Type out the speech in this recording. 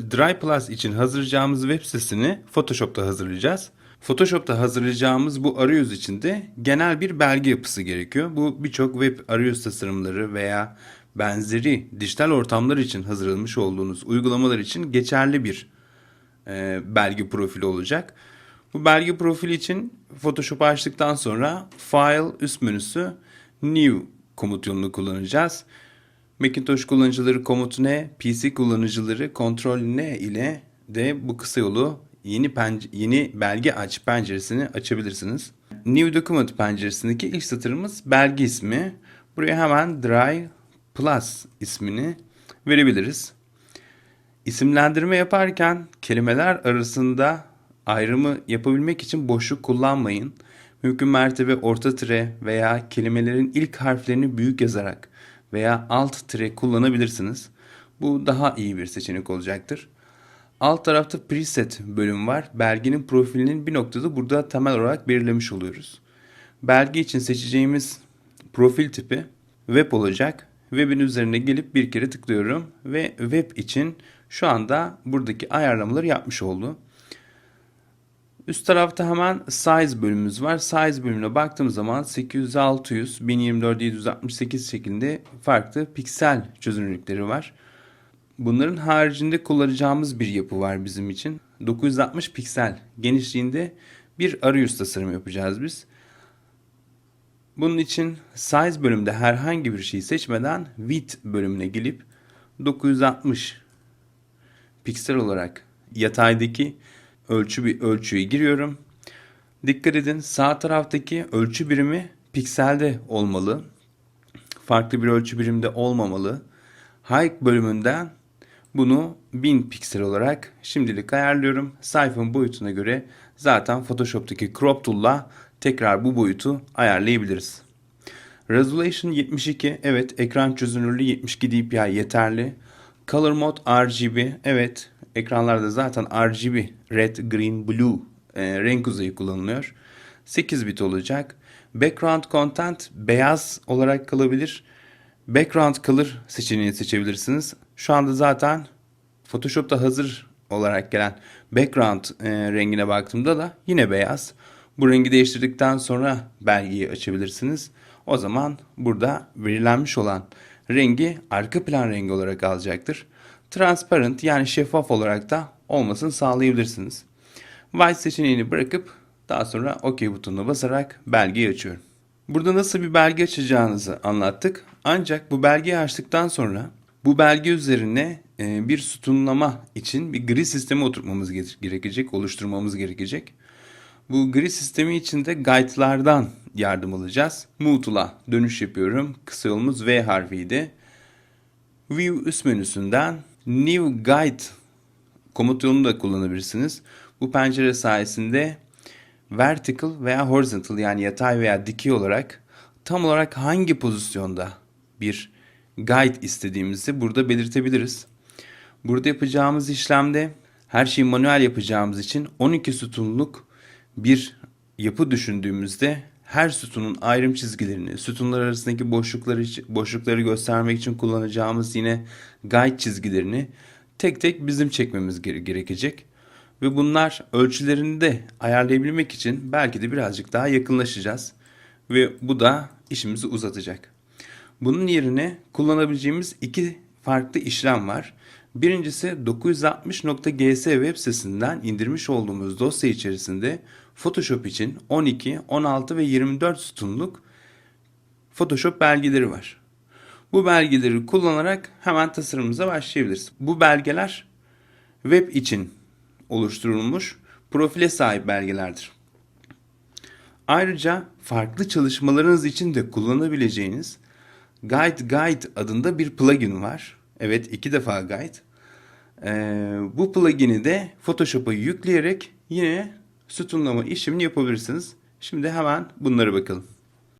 Dry Plus için hazırlayacağımız web sitesini Photoshop'ta hazırlayacağız. Photoshop'ta hazırlayacağımız bu arayüz için de genel bir belge yapısı gerekiyor. Bu birçok web arayüz tasarımları veya benzeri dijital ortamlar için hazırlanmış olduğunuz uygulamalar için geçerli bir e, belge profili olacak. Bu belge profili için Photoshop'u açtıktan sonra File üst menüsü New komut yolunu kullanacağız. Macintosh kullanıcıları komut N, PC kullanıcıları Ctrl N ile de bu kısa yolu yeni yeni belge aç penceresini açabilirsiniz. New Document penceresindeki ilk satırımız belge ismi. Buraya hemen Dry Plus ismini verebiliriz. İsimlendirme yaparken kelimeler arasında ayrımı yapabilmek için boşluk kullanmayın. Mümkün mertebe orta tire veya kelimelerin ilk harflerini büyük yazarak veya alt tire kullanabilirsiniz. Bu daha iyi bir seçenek olacaktır. Alt tarafta preset bölüm var. Belgenin profilinin bir noktada burada temel olarak belirlemiş oluyoruz. Belge için seçeceğimiz profil tipi web olacak. Web'in üzerine gelip bir kere tıklıyorum ve web için şu anda buradaki ayarlamaları yapmış oldu. Üst tarafta hemen size bölümümüz var. Size bölümüne baktığımız zaman 800, 600, 1024, 768 şeklinde farklı piksel çözünürlükleri var. Bunların haricinde kullanacağımız bir yapı var bizim için. 960 piksel genişliğinde bir arayüz tasarımı yapacağız biz. Bunun için size bölümünde herhangi bir şeyi seçmeden width bölümüne gelip 960 piksel olarak yataydaki ölçü bir ölçüyü giriyorum. Dikkat edin sağ taraftaki ölçü birimi pikselde olmalı. Farklı bir ölçü birimde olmamalı. Height bölümünden bunu 1000 piksel olarak şimdilik ayarlıyorum. Sayfanın boyutuna göre zaten Photoshop'taki crop tool'la tekrar bu boyutu ayarlayabiliriz. Resolution 72. Evet ekran çözünürlüğü 72 dpi yeterli. Color mode RGB. Evet ekranlarda zaten RGB red, green, blue e, renk uzayı kullanılıyor. 8 bit olacak. Background content beyaz olarak kalabilir. Background color seçeneğini seçebilirsiniz. Şu anda zaten Photoshop'ta hazır olarak gelen background e, rengine baktığımda da yine beyaz. Bu rengi değiştirdikten sonra belgeyi açabilirsiniz. O zaman burada belirlenmiş olan rengi arka plan rengi olarak alacaktır. Transparent yani şeffaf olarak da olmasını sağlayabilirsiniz. White seçeneğini bırakıp daha sonra OK butonuna basarak belgeyi açıyorum. Burada nasıl bir belge açacağınızı anlattık. Ancak bu belgeyi açtıktan sonra bu belge üzerine e, bir sütunlama için bir grid sistemi oturtmamız gerekecek, oluşturmamız gerekecek. Bu grid sistemi için de guide'lardan yardım alacağız. Moodle'a dönüş yapıyorum. Kısa yolumuz V harfiydi. View üst menüsünden New Guide komut yolunu da kullanabilirsiniz. Bu pencere sayesinde vertical veya horizontal yani yatay veya dikey olarak tam olarak hangi pozisyonda bir guide istediğimizi burada belirtebiliriz. Burada yapacağımız işlemde her şeyi manuel yapacağımız için 12 sütunluk bir yapı düşündüğümüzde her sütunun ayrım çizgilerini, sütunlar arasındaki boşlukları boşlukları göstermek için kullanacağımız yine guide çizgilerini tek tek bizim çekmemiz gere- gerekecek. Ve bunlar ölçülerini de ayarlayabilmek için belki de birazcık daha yakınlaşacağız. Ve bu da işimizi uzatacak. Bunun yerine kullanabileceğimiz iki farklı işlem var. Birincisi 960.gs web sitesinden indirmiş olduğumuz dosya içerisinde Photoshop için 12, 16 ve 24 sütunluk Photoshop belgeleri var. Bu belgeleri kullanarak hemen tasarımımıza başlayabiliriz. Bu belgeler web için oluşturulmuş profile sahip belgelerdir. Ayrıca farklı çalışmalarınız için de kullanabileceğiniz Guide Guide adında bir plugin var. Evet iki defa Guide. Ee, bu plugin'i de Photoshop'a yükleyerek yine sütunlama işlemini yapabilirsiniz. Şimdi hemen bunlara bakalım.